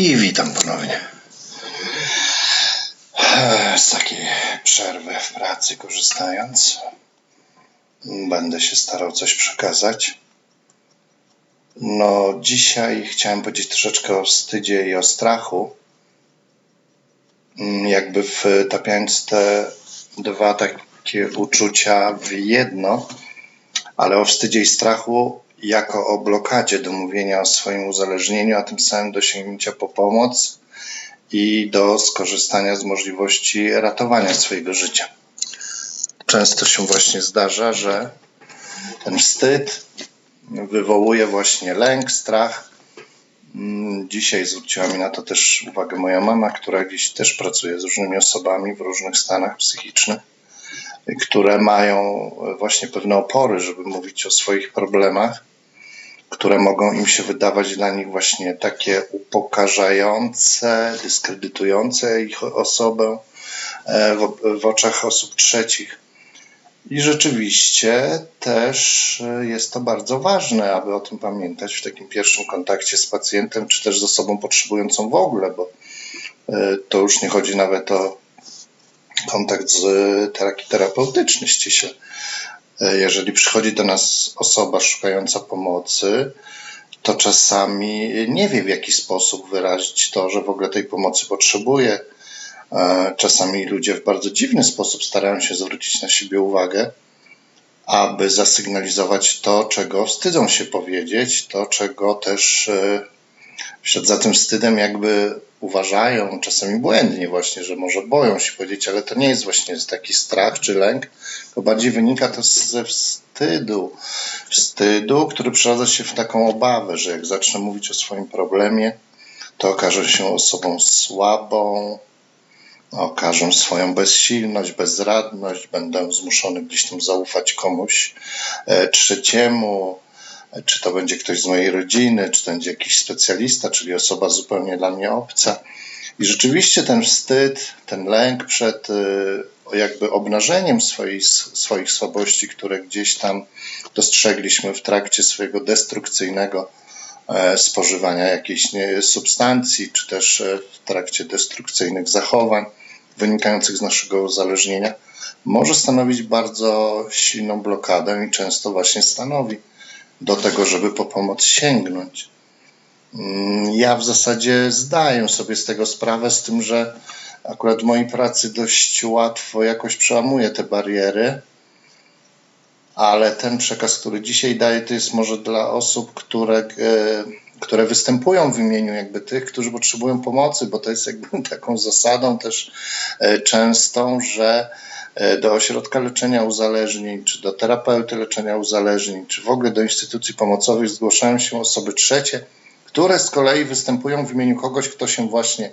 I witam ponownie. Z takiej przerwy w pracy korzystając, będę się starał coś przekazać. No, dzisiaj chciałem powiedzieć troszeczkę o wstydzie i o strachu. Jakby wtapiając te dwa takie uczucia w jedno, ale o wstydzie i strachu jako o blokadzie do mówienia o swoim uzależnieniu, a tym samym do sięgnięcia po pomoc i do skorzystania z możliwości ratowania swojego życia. Często się właśnie zdarza, że ten wstyd wywołuje właśnie lęk, strach. Dzisiaj zwróciła mi na to też uwagę moja mama, która gdzieś też pracuje z różnymi osobami w różnych stanach psychicznych, które mają właśnie pewne opory, żeby mówić o swoich problemach które mogą im się wydawać dla nich właśnie takie upokarzające, dyskredytujące ich osobę e, w, oczach osób trzecich. I rzeczywiście też e, jest to bardzo ważne, aby o tym pamiętać w takim pierwszym kontakcie z pacjentem, czy też z osobą potrzebującą w ogóle, bo e, to już nie chodzi nawet o kontakt z terapeutyczny, się E, jeżeli przychodzi do nas osoba szukająca pomocy, to czasami nie wie w jaki sposób wyrazić to, że w ogóle tej pomocy potrzebuje. E, czasami ludzie w bardzo dziwny sposób starają się zwrócić na siebie uwagę, aby zasygnalizować to, czego wstydzą się powiedzieć, to, czego też e, przed za tym wstydem jakby uważają, czasami błędnie właśnie, że może boją się powiedzieć, ale to nie jest właśnie taki strach czy lęk, to bardziej wynika to ze wstydu. Wstydu, który przeradza się w taką obawę, że jak zacznę mówić o swoim problemie, to okażę się osobą słabą, okażę swoją bezsilność, bezradność, będę zmuszony gdzieś tam zaufać komuś e, trzeciemu, czy to będzie ktoś z mojej rodziny, czy to będzie jakiś specjalista, czyli osoba zupełnie dla mnie obca. I rzeczywiście ten wstyd, ten lęk przed y, jakby obnażeniem swoich, słabości, które gdzieś tam dostrzegliśmy w trakcie swojego destrukcyjnego e, spożywania jakiejś substancji, czy też e, w trakcie destrukcyjnych zachowań wynikających z naszego uzależnienia, może stanowić bardzo silną blokadę i często właśnie stanowi do tego, żeby po pomoc sięgnąć. Mm, ja w zasadzie zdaję sobie z tego sprawę, z tym, że akurat w mojej pracy dość łatwo jakoś przełamuję te bariery, ale ten przekaz, który dzisiaj daję, to jest może dla osób, które, e, które występują w imieniu jakby tych, którzy potrzebują pomocy, bo to jest jakby taką zasadą też e, częstą, że E, do ośrodka leczenia uzależnień, czy do terapeuty leczenia uzależnień, czy w ogóle do instytucji pomocowych zgłaszają się osoby trzecie, które z kolei występują w imieniu kogoś, kto się właśnie,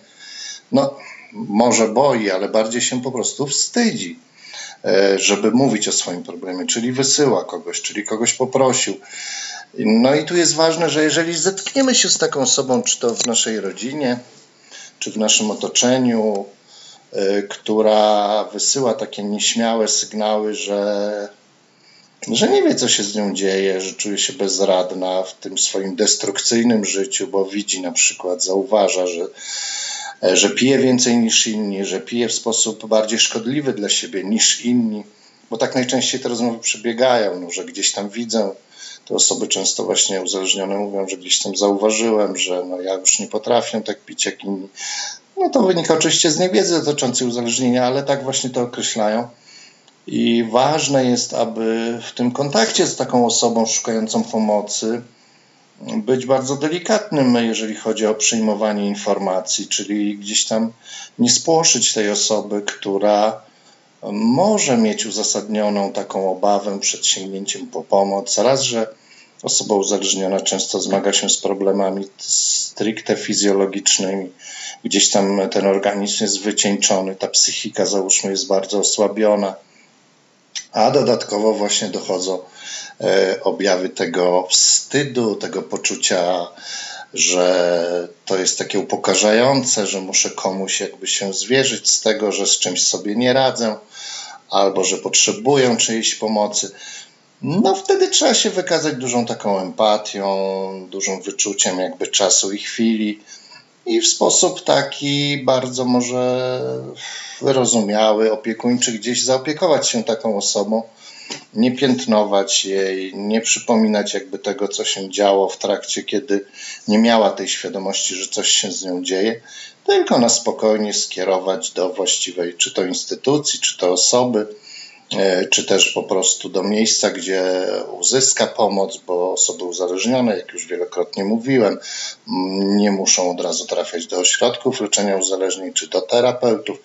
no, może boi, ale bardziej się po prostu wstydzi, żeby mówić o swoim problemie, czyli wysyła kogoś, czyli kogoś poprosił. No i tu jest ważne, że jeżeli zetkniemy się z taką osobą, czy to w naszej rodzinie, czy w naszym otoczeniu, Y, która wysyła takie nieśmiałe sygnały, że, że nie wie, co się z nią dzieje, że czuje się bezradna w tym swoim destrukcyjnym życiu, bo widzi na przykład, zauważa, że, że pije więcej niż inni, że pije w sposób bardziej szkodliwy dla siebie niż inni, bo tak najczęściej te rozmowy przebiegają, no, że gdzieś tam widzę, te osoby często właśnie uzależnione mówią, że gdzieś tam zauważyłem, że no ja już nie potrafię tak pić jak inni. No to wynika oczywiście z niewiedzy dotyczącej uzależnienia, ale tak właśnie to określają. I ważne jest, aby w tym kontakcie z taką osobą szukającą pomocy być bardzo delikatnym, jeżeli chodzi o przyjmowanie informacji, czyli gdzieś tam nie spłoszyć tej osoby, która może mieć uzasadnioną taką obawę przed sięgnięciem po pomoc. Raz, że osoba uzależniona często zmaga się z problemami stricte fizjologicznymi, gdzieś tam ten organizm jest wycieńczony, ta psychika załóżmy jest bardzo osłabiona, a dodatkowo właśnie dochodzą e, objawy tego wstydu, tego poczucia, że to jest takie upokarzające, że muszę komuś jakby się zwierzyć z tego, że z czymś sobie nie radzę, albo że potrzebuję czyjejś pomocy. No wtedy trzeba się wykazać dużą taką empatią, dużym wyczuciem jakby czasu i chwili i w sposób taki bardzo może wyrozumiały, opiekuńczy gdzieś zaopiekować się taką osobą, nie piętnować jej, nie przypominać jakby tego, co się działo w trakcie, kiedy nie miała tej świadomości, że coś się z nią dzieje, tylko na spokojnie skierować do właściwej, czy to instytucji, czy to osoby, czy też po prostu do miejsca, gdzie uzyska pomoc, bo osoby uzależnione, jak już wielokrotnie mówiłem, nie muszą od razu trafiać do ośrodków leczenia uzależnień czy do terapeutów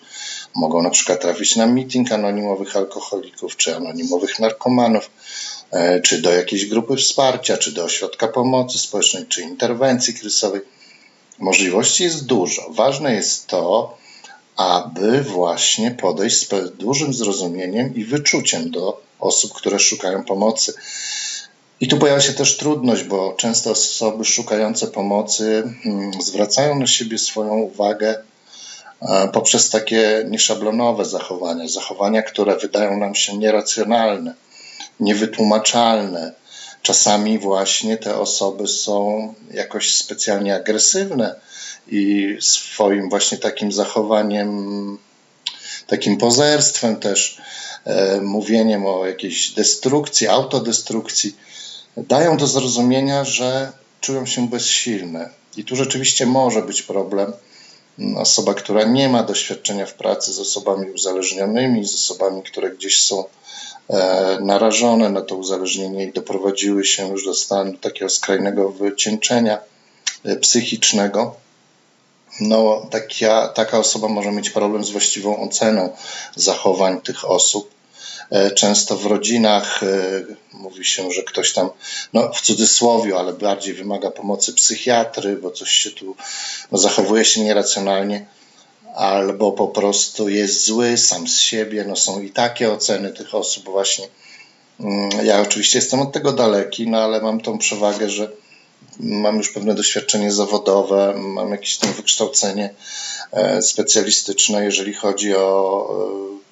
Mogą na przykład trafić na meeting anonimowych alkoholików, czy anonimowych narkomanów, e, czy do jakiejś grupy wsparcia, czy do ośrodka pomocy społecznej, czy interwencji kryzysowej. Możliwości jest dużo. Ważne jest to, aby właśnie podejść z dużym zrozumieniem i wyczuciem do osób, które szukają pomocy. I tu pojawia się też trudność, bo często osoby szukające pomocy hmm, zwracają na siebie swoją uwagę poprzez takie nieszablonowe zachowania, zachowania, które wydają nam się nieracjonalne, niewytłumaczalne. Czasami właśnie te osoby są jakoś specjalnie agresywne i swoim właśnie takim zachowaniem, takim pozerstwem też, e, mówieniem o jakiejś destrukcji, autodestrukcji, dają do zrozumienia, że czują się bezsilne. I tu rzeczywiście może być problem osoba, która nie ma doświadczenia w pracy z osobami uzależnionymi, z osobami, które gdzieś są e, narażone na to uzależnienie i doprowadziły się już do stanu takiego skrajnego wycieńczenia e, psychicznego, no, taka, taka osoba może mieć problem z właściwą oceną zachowań tych osób E, często w rodzinach e, mówi się, że ktoś tam, no w cudzysłowie, ale bardziej wymaga pomocy psychiatry, bo coś się tu no, zachowuje się nieracjonalnie, albo po prostu jest zły sam z siebie. No są i takie oceny tych osób właśnie. Mm, ja oczywiście jestem od tego daleki, no ale mam tą przewagę, że mam już pewne doświadczenie zawodowe, mam jakieś tam wykształcenie e, specjalistyczne, jeżeli chodzi o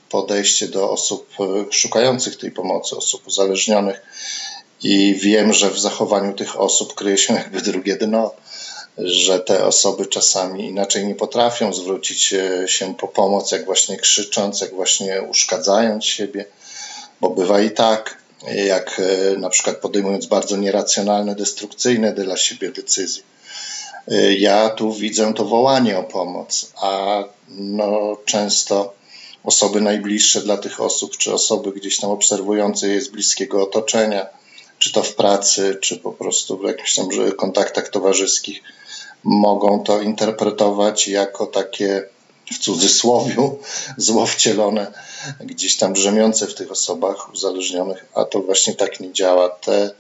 podejście do osób e, szukających tej pomocy, osób uzależnionych. I wiem, że w zachowaniu tych osób kryje się jakby drugie dno, że te osoby czasami inaczej nie potrafią zwrócić się po pomoc, jak właśnie krzycząc, jak właśnie uszkadzając siebie, bo bywa i tak, jak e, na przykład podejmując bardzo nieracjonalne, destrukcyjne dla siebie decyzje. E, ja tu widzę to wołanie o pomoc, a no często osoby najbliższe dla tych osób, czy osoby gdzieś tam obserwujące je z bliskiego otoczenia, czy to w pracy, czy po prostu w jakichś tam kontaktach towarzyskich, mogą to interpretować jako takie w cudzysłowiu zło wcielone, gdzieś tam drzemiące w tych osobach uzależnionych, a to właśnie tak nie działa. Te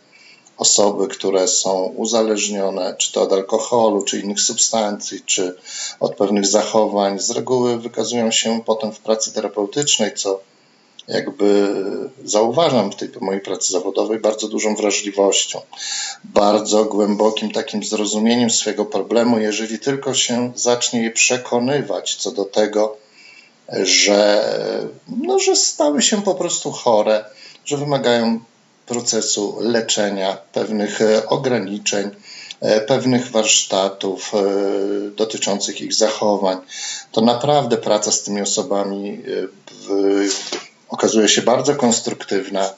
osoby, które są uzależnione, czy to od alkoholu, czy innych substancji, czy od pewnych zachowań, z reguły wykazują się potem w pracy terapeutycznej, co jakby zauważam w tej mojej pracy zawodowej bardzo dużą wrażliwością, bardzo głębokim takim zrozumieniem swojego problemu, jeżeli tylko się zacznie je przekonywać co do tego, że, no, że stały się po prostu chore, że wymagają procesu leczenia, pewnych e, ograniczeń, e, pewnych warsztatów e, dotyczących ich zachowań. To naprawdę praca z tymi osobami okazuje się bardzo konstruktywna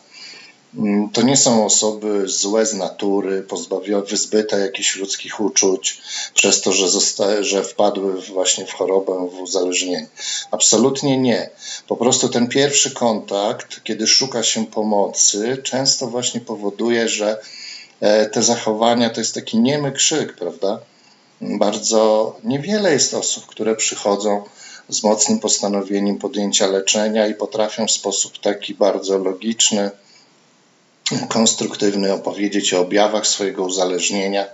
Mm, to nie są osoby złe z natury, pozbawione, wyzbyte jakichś ludzkich uczuć, przez to, że, zosta- że wpadły właśnie w chorobę, w uzależnienie. Absolutnie nie. Po prostu ten pierwszy kontakt, kiedy szuka się pomocy, często właśnie powoduje, że e, te zachowania to jest taki niemy krzyk, prawda? Bardzo niewiele jest osób, które przychodzą z mocnym postanowieniem podjęcia leczenia i potrafią w sposób taki bardzo logiczny, konstruktywny, opowiedzieć o objawach swojego uzależnienia,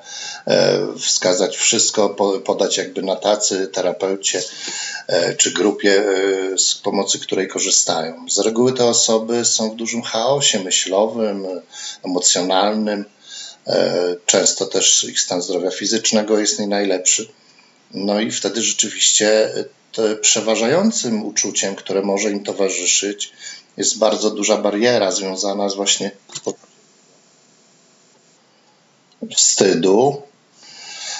e, wskazać wszystko, podać jakby na tacy terapeucie e, czy grupie, e, z pomocy której korzystają. Z reguły te osoby są w dużym chaosie myślowym, emocjonalnym. Często też ich stan zdrowia fizycznego jest nie najlepszy. No i wtedy rzeczywiście przeważającym uczuciem, które może im towarzyszyć, jest bardzo duża bariera związana z właśnie wstydu,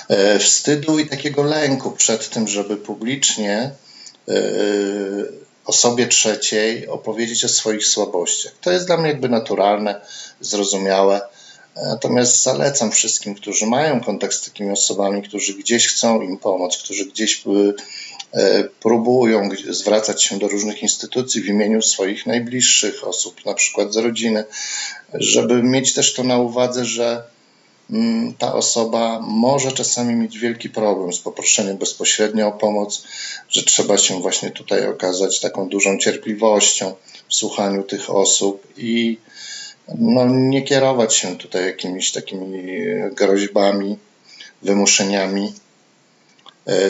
e, wstydu i takiego lęku przed tym, żeby publicznie e, osobie trzeciej opowiedzieć o swoich słabościach. To jest dla mnie jakby naturalne, zrozumiałe. Natomiast zalecam wszystkim, którzy mają kontakt z takimi osobami, którzy gdzieś chcą im pomóc, którzy gdzieś e, próbują zwracać się do różnych instytucji w imieniu swoich najbliższych osób, na przykład z rodziny, żeby mieć też to na uwadze, że mm, ta osoba może czasami mieć wielki problem z poproszeniem bezpośrednio o pomoc, że trzeba się właśnie tutaj okazać taką dużą cierpliwością w słuchaniu tych osób i no, nie kierować się tutaj jakimiś takimi groźbami, wymuszeniami. e,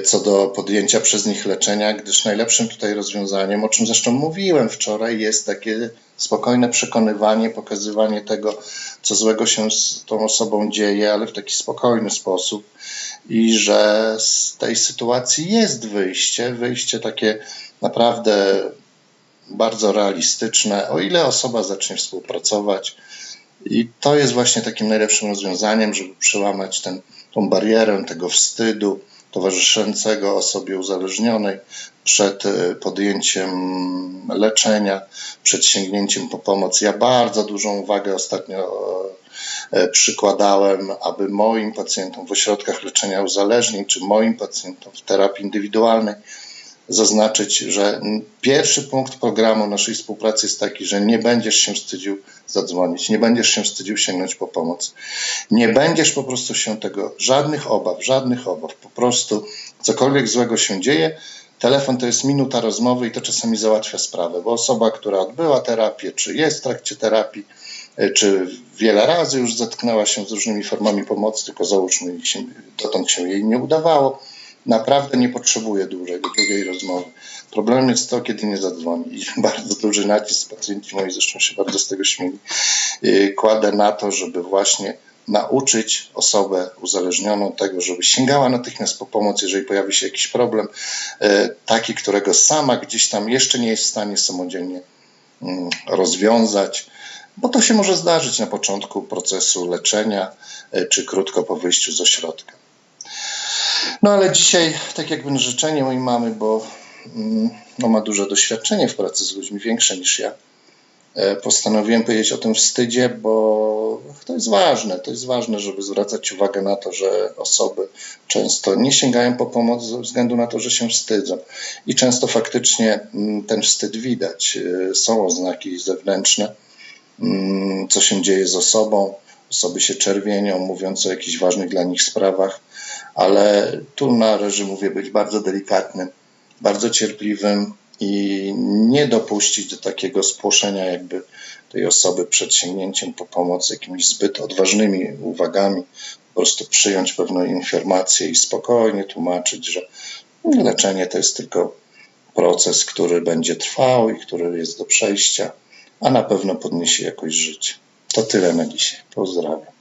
co do podjęcia przez nich leczenia, gdyż najlepszym tutaj rozwiązaniem, o czym zresztą mówiłem wczoraj, jest takie spokojne przekonywanie, pokazywanie tego, co złego się z tą osobą dzieje, ale w taki spokojny sposób i że z tej sytuacji jest wyjście, wyjście takie naprawdę bardzo realistyczne, o ile osoba zacznie współpracować. I to jest właśnie takim najlepszym rozwiązaniem, żeby przełamać ten, tą barierę tego wstydu towarzyszącego osobie uzależnionej przed e, podjęciem leczenia, przed sięgnięciem po pomoc. Ja bardzo dużą uwagę ostatnio e, przykładałem, aby moim pacjentom w ośrodkach leczenia uzależnień, czy moim pacjentom w terapii indywidualnej zaznaczyć, że pierwszy punkt programu naszej współpracy jest taki, że nie będziesz się wstydził zadzwonić, nie będziesz się wstydził sięgnąć po pomoc. Nie będziesz po prostu się tego, żadnych obaw, żadnych obaw, po prostu cokolwiek złego się dzieje, telefon to jest minuta rozmowy i to czasami załatwia sprawę, bo osoba, która odbyła terapię, czy jest w trakcie terapii, e, czy wiele razy już zetknęła się z różnymi formami pomocy, tylko załóżmy, dotąd się jej nie udawało, naprawdę nie potrzebuje dłużej, długiej rozmowy. Problemem jest to, kiedy nie zadzwoni. I bardzo duży nacisk, pacjenci moi zresztą się bardzo z tego śmieli, yy, kładę na to, żeby właśnie nauczyć osobę uzależnioną tego, żeby sięgała natychmiast po pomoc, jeżeli pojawi się jakiś problem, yy, taki, którego sama gdzieś tam jeszcze nie jest w stanie samodzielnie mm, rozwiązać, bo to się może zdarzyć na początku procesu leczenia, yy, czy krótko po wyjściu z ośrodka. No ale dzisiaj, tak jakby życzenie mojej mamy, bo mm, no, ma duże doświadczenie w pracy z ludźmi, większe niż ja, e, postanowiłem powiedzieć o tym wstydzie, bo to jest ważne. To jest ważne, żeby zwracać uwagę na to, że osoby często nie sięgają po pomoc ze względu na to, że się wstydzą. I często faktycznie mm, ten wstyd widać. E, są oznaki zewnętrzne, mm, co się dzieje z osobą. Osoby się czerwienią, mówiąc o jakichś ważnych dla nich sprawach ale tu należy, mówię, być bardzo delikatnym, bardzo cierpliwym i nie dopuścić do takiego spłoszenia jakby tej osoby przed sięgnięciem po pomoc jakimiś zbyt odważnymi uwagami, po prostu przyjąć pewną informację i spokojnie tłumaczyć, że leczenie to jest tylko proces, który będzie trwał i który jest do przejścia, a na pewno podniesie jakość życia. To tyle na dzisiaj. Pozdrawiam.